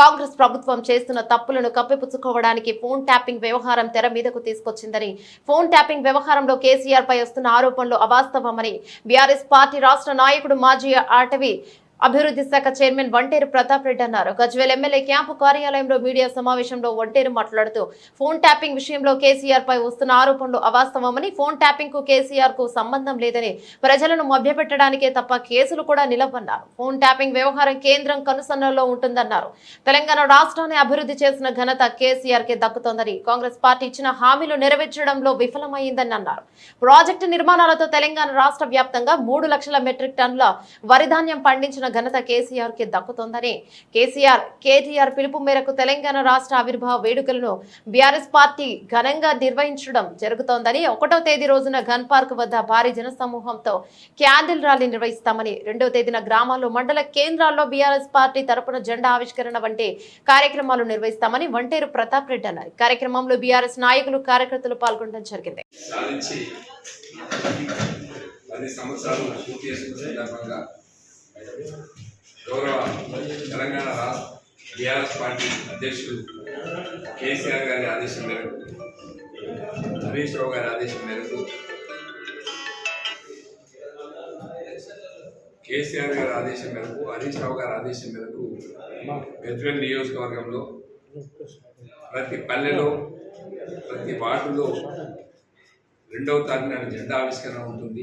కాంగ్రెస్ ప్రభుత్వం చేస్తున్న తప్పులను కప్పిపుచ్చుకోవడానికి ఫోన్ ట్యాపింగ్ వ్యవహారం తెర మీదకు తీసుకొచ్చిందని. ఫోన్ ట్యాపింగ్ వ్యవహారంలో కేసీఆర్ పై వస్తున్న ఆరోపణలు అవాస్తవమని. బీఆర్ఎస్ పార్టీ రాష్ట్ర నాయకుడు మాజీ ఆటవీ అభివృద్ధి శాఖ చైర్మన్ వంటేరు ప్రతాప్ రెడ్డి అన్నారు. గజ్వేల్ ఎమ్మెల్యే క్యాంపు కార్యాలయంలో మీడియా సమావేశంలో వంటేరు మాట్లాడుతూ ఫోన్ ట్యాపింగ్ విషయంలో కేసీఆర్ పై వస్తున్న ఆరోపణలు అవాస్తవమని ఫోన్ ట్యాపింగ్కు కేసీఆర్కు సంబంధం లేదని ప్రజలను మభ్యపెట్టడానికే తప్ప కేసులు కూడా నిలవన్నారు. ఫోన్ ట్యాపింగ్ వ్యవహారం కేంద్రం కనుసన్నల్లో ఉంటుందన్నారు. తెలంగాణ రాష్ట్రాన్ని అభివృద్ధి చేసిన ఘనత కేసీఆర్ కే దక్కుతోందని కాంగ్రెస్ పార్టీ ఇచ్చిన హామీలు నెరవేర్చడంలో విఫలమైందని అన్నారు ప్రాజెక్టు నిర్మాణాలతో తెలంగాణ రాష్ట్ర వ్యాప్తంగా మూడు లక్షల మెట్రిక్ టన్నుల వరిధాన్యం పండించిన ఘనత కేసీఆర్కి దక్కుతోందని కేసీఆర్ కేటీఆర్ పిలుపు మేరకు తెలంగాణ రాష్ట్ర ఆవిర్భావ వేడుకలను బీఆర్ఎస్ పార్టీ ఘనంగా నిర్వహించడం జరుగుతోందని ఒకటో తేదీ రోజున గన్ పార్క్ వద్ద భారీ జనసమూహంతో క్యాండిల్ ర్యాలీ నిర్వహిస్తామని రెండో తేదీన గ్రామాల్లో మండల కేంద్రాల్లో బీఆర్ఎస్ పార్టీ తరపున జెండా ఆవిష్కరణ వంటి కార్యక్రమాలు నిర్వహిస్తామని వంటేరు ప్రతాప్ రెడ్డి అన్నారు. కార్యక్రమంలో బీఆర్ఎస్ నాయకులు కార్యకర్తలు పాల్గొనడం జరిగింది. పది సంవత్సరాలు పూర్తి చేసుకున్న సందర్భంగా గౌరవ తెలంగాణ రాష్ట్ర టీఆర్ఎస్ పార్టీ అధ్యక్షుడు కేసీఆర్ గారి ఆదేశం మేరకు హరీష్ రావు గారి ఆదేశం మేరకు కేసీఆర్ గారి ఆదేశం మేరకు హరీష్ రావు గారి ఆదేశం మేరకు గజ్వేల్ నియోజకవర్గంలో ప్రతి పల్లెలో ప్రతి వార్డులో రెండవ తారీఖు నాడు జెండా ఆవిష్కరణ ఉంటుంది.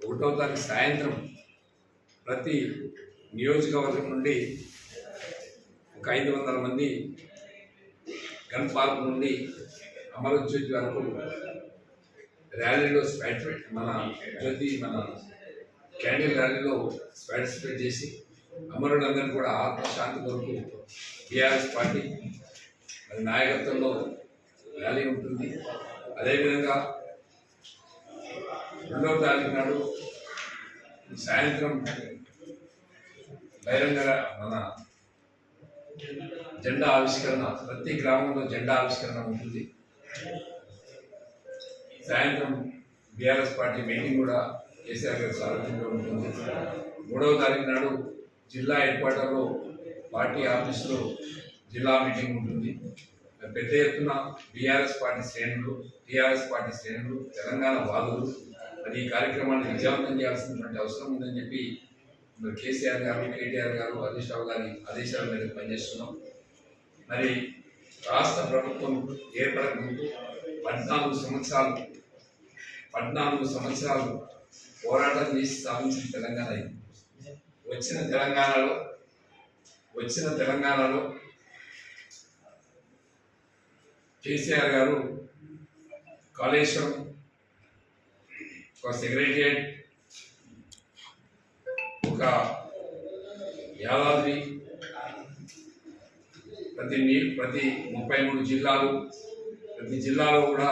ఒకటవ తారీఖు సాయంత్రం ప్రతి నియోజకవర్గం నుండి ఒక ఐదు వందల మంది గన్ పార్క్ నుండి అమర జ్యోతి వరకు ర్యాలీలో పార్టిసిపేట్ మన జ్యోతి మన క్యాండిల్ ర్యాలీలో పార్టిసిపేట్ చేసి అమరులందరినీ కూడా ఆత్మశాంతి కొరకు టీఆర్ఎస్ పార్టీ అది నాయకత్వంలో ర్యాలీ ఉంటుంది. అదేవిధంగా రెండవ తారీఖు నాడు సాయంత్రం బహిరంగ మన జెండా ఆవిష్కరణ ప్రతి గ్రామంలో జెండా ఆవిష్కరణ ఉంటుంది. సాయంత్రం బీఆర్ఎస్ పార్టీ మీటింగ్ కూడా కేసీఆర్ గారి సారథ్యంలో ఉంటుంది. మూడవ తారీఖు నాడు జిల్లా హెడ్ క్వార్టర్లో పార్టీ ఆఫీసులో జిల్లా మీటింగ్ ఉంటుంది. పెద్ద ఎత్తున బీఆర్ఎస్ పార్టీ శ్రేణులు టీఆర్ఎస్ పార్టీ శ్రేణులు తెలంగాణ వాదులు మరి ఈ కార్యక్రమాన్ని విజయవంతం చేయాల్సినటువంటి అవసరం ఉందని చెప్పి మరి కేసీఆర్ గారు కేటీఆర్ గారు హరీష్ రావు గారి ఆదేశాల మీద పనిచేస్తున్నాం. మరి రాష్ట్ర ప్రభుత్వం ఏర్పడక ముందు పద్నాలుగు సంవత్సరాలు పద్నాలుగు సంవత్సరాలు పోరాటం చేసి స్థాపించిన తెలంగాణ ఇది. వచ్చిన తెలంగాణలో వచ్చిన తెలంగాణలో కేసీఆర్ గారు కాళేశ్వరం ఒక సెక్రటరియట్ ఒక యాదాద్రి ప్రతి నీ- ప్రతి ముప్పై మూడు జిల్లాలు ప్రతి జిల్లాలో కూడా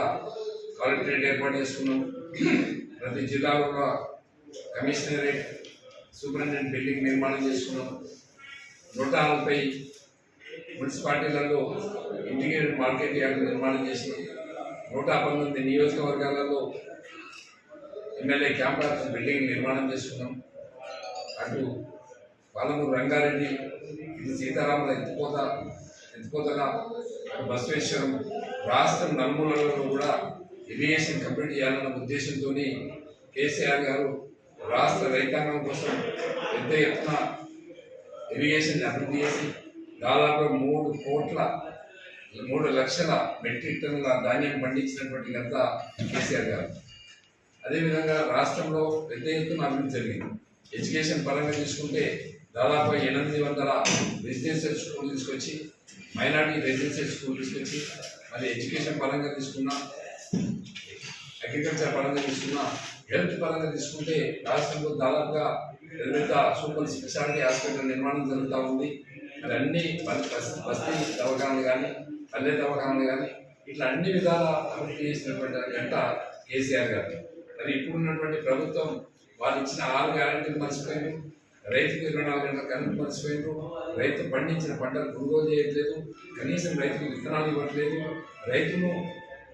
కలెక్టరేట్ ఏర్పాటు చేసుకున్నాం ప్రతి జిల్లాలో కూడా కమిషనరేట్ సూపరింటెండెంట్ బిల్డింగ్ నిర్మాణం చేసుకున్నాం నూట నలభై మున్సిపాలిటీలలో ఇంటిగ్రేటెడ్ మార్కెట్ యార్డ్ నిర్మాణం చేసినాం నూట పంతొమ్మిది నియోజకవర్గాలలో ఎమ్మెల్యే క్యాంపస్ బిల్డింగ్ నిర్మాణం చేసుకున్నాం అటు పాలమూరు రంగారెడ్డి ఇది సీతారాముల ఎత్తిపోత ఎత్తిపోతగా అటు బసవేశ్వరం రాష్ట్రం నలుమూలలలో కూడా ఇరిగేషన్ కంప్లీట్ చేయాలన్న ఉద్దేశంతో కేసీఆర్ గారు రాష్ట్ర రైతాంగం కోసం పెద్ద ఎత్తున ఇరిగేషన్ అభివృద్ధి చేసి దాదాపు మూడు కోట్ల మూడు లక్షల మెట్రిక్ టన్నుల ధాన్యం పండించినటువంటి ఘనత కేసీఆర్ గారు. అదేవిధంగా రాష్ట్రంలో పెద్ద ఎత్తున అభివృద్ధి జరిగింది. ఎడ్యుకేషన్ పరంగా తీసుకుంటే దాదాపు ఎనిమిది వందల రెసిడెన్షియల్ స్కూల్ తీసుకొచ్చి మైనార్టీ రెసిడెన్షియల్ స్కూల్ తీసుకొచ్చి మరి ఎడ్యుకేషన్ పరంగా తీసుకున్నా అగ్రికల్చర్ పరంగా తీసుకున్నా హెల్త్ పరంగా తీసుకుంటే రాష్ట్రంలో దాదాపుగా నిర్మిత సూపర్ స్పెషాలిటీ హాస్పిటల్ నిర్మాణం జరుగుతూ ఉంది. మరి అన్ని బస్తీ దవాఖానలు కానీ పల్లె దవాఖానలు కానీ ఇట్లా అన్ని విధాల అభివృద్ధి చేసినటువంటి గంట కేసీఆర్ గారు. మరి ఇప్పుడున్నటువంటి ప్రభుత్వం వాళ్ళు ఇచ్చిన ఆరు గ్యారెంటీలు మర్చిపోయారు రైతుకు ఇరవై నాలుగు గంటల కరెంట్ మర్చిపోయారు రైతు పండించిన పంటలు కొనుగోలు చేయట్లేదు. కనీసం రైతుకు విత్తనాలు ఇవ్వట్లేదు. రైతును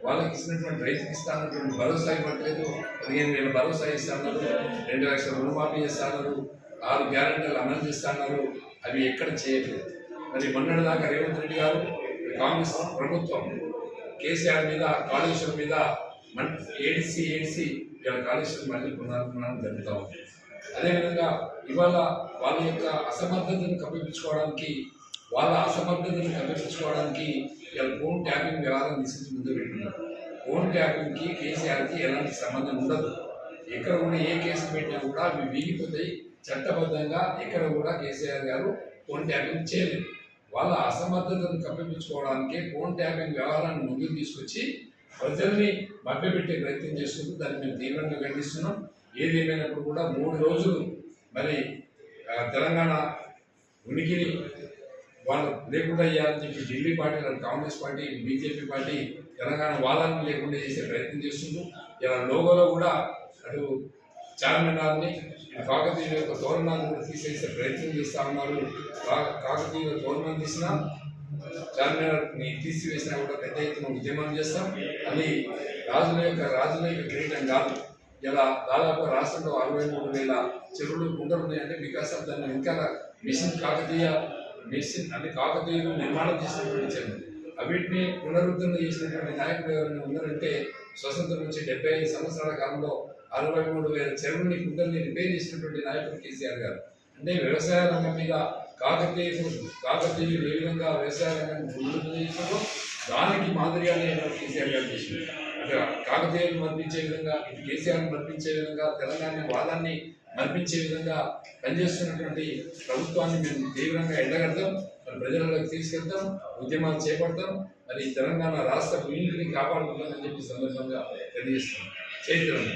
వాళ్ళకి ఇచ్చినటువంటి రైతుకి ఇస్తానటువంటి భరోసా ఇవ్వట్లేదు. పదిహేను వేల భరోసా ఇస్తాన్నారు రెండు లక్షల రుణమాఫీ చేస్తున్నారు ఆరు గ్యారెంటీలు అమలు చేస్తున్నారు అవి ఎక్కడ చేయట్లేదు. మరి మొన్నటిదాకా రేవంత్ రెడ్డి గారు కాంగ్రెస్ ప్రభుత్వం కేసీఆర్ మీద కాళేశ్వరం మీద మన్ ఏడిసి ఏడిసి ఇలా కాళేశ్వరం మళ్ళీ పునర్నిర్మాణం జరుగుతూ ఉంది అదేవిధంగా ఇవాళ వాళ్ళ యొక్క అసమర్థతను కప్పించుకోవడానికి వాళ్ళ అసమర్థతను కప్పిపుచ్చుకోవడానికి ఇలా ఫోన్ ట్యాపింగ్ వ్యవహారం తీసుకుని ముందు పెట్టున్నారు ఫోన్ ట్యాపింగ్కి కేసీఆర్కి ఎలాంటి సంబంధం ఉండదు. ఎక్కడ కూడా ఏ కేసు పెట్టినా కూడా అవి వీగిపోతాయి. చట్టబద్ధంగా ఎక్కడ కూడా కేసీఆర్ గారు ఫోన్ ట్యాపింగ్ చేయలేదు. వాళ్ళ అసమర్థతను కప్పిపుచ్చుకోవడానికి ఫోన్ ట్యాపింగ్ వ్యవహారాన్ని ముందుకు తీసుకొచ్చి ప్రజల్ని మభ్యపెట్టే ప్రయత్నం చేస్తుంది దాన్ని మేము తీవ్రంగా ఖండిస్తున్నాం. ఏది ఏమైనప్పుడు కూడా మూడు రోజులు మరి తెలంగాణ ఉనికిని వాళ్ళు లేకుండా చేయాలని చెప్పి Delhi party Congress party BJP party Telangana వాదాన్ని లేకుండా చేసే ప్రయత్నం చేస్తుంది. ఇలా లోగోలో కూడా అటు చార్మినార్ని కాకతీయుల యొక్క తోరణాన్ని కూడా తీసేసే ప్రయత్నం చేస్తా ఉన్నారు. కాకతీయుల తోరణం తీసినా చార్మినార్ని తీసివేసినా కూడా పెద్ద ఎత్తున ఉద్యమం చేస్తాం. అది రాజుల యొక్క రాజుల యొక్క కిరీటం కాదు. ఇలా దాదాపు రాష్ట్రంలో అరవై మూడు వేల చెరువులు గుంటలు ఉన్నాయంటే వికాసం దాన్ని ఇంకా మిషన్ కాకతీయ మిషన్ అంటే కాకతీయులు నిర్మాణం చేసినటువంటి చెరువులు. అవిటిని పునరుద్ధరణ చేసినటువంటి నాయకులు ఎవరైనా ఉన్నారంటే స్వతంత్రం నుంచి డెబ్బై ఐదు సంవత్సరాల కాలంలో అరవై మూడు వేల చెరువుని గుంటల్ని రిపేర్ చేసినటువంటి నాయకుడు కేసీఆర్ గారు. అంటే వ్యవసాయ రంగం మీద కాకతీయులు కాకతీయులు ఏ విధంగా వ్యవసాయ రంగాన్ని అభివృద్ధి చేసినారో దానికి మాదిరిగానే కేసీఆర్ గారు చేసింది అక్కడ కాకతీయులు మర్పించే విధంగా ఇటు కేసీఆర్ మర్పించే విధంగా తెలంగాణ వాదాన్ని మర్పించే విధంగా పనిచేస్తున్నటువంటి ప్రభుత్వాన్ని మేము తీవ్రంగా ఎండగడతాం. మరి ప్రజలకు తీసుకెళ్తాం ఉద్యమాలు చేపడతాం. మరి తెలంగాణ రాష్ట్ర భూమిని కాపాడుకుంటామని చెప్పి సందర్భంగా తెలియజేస్తున్నాం. చైత్రంగా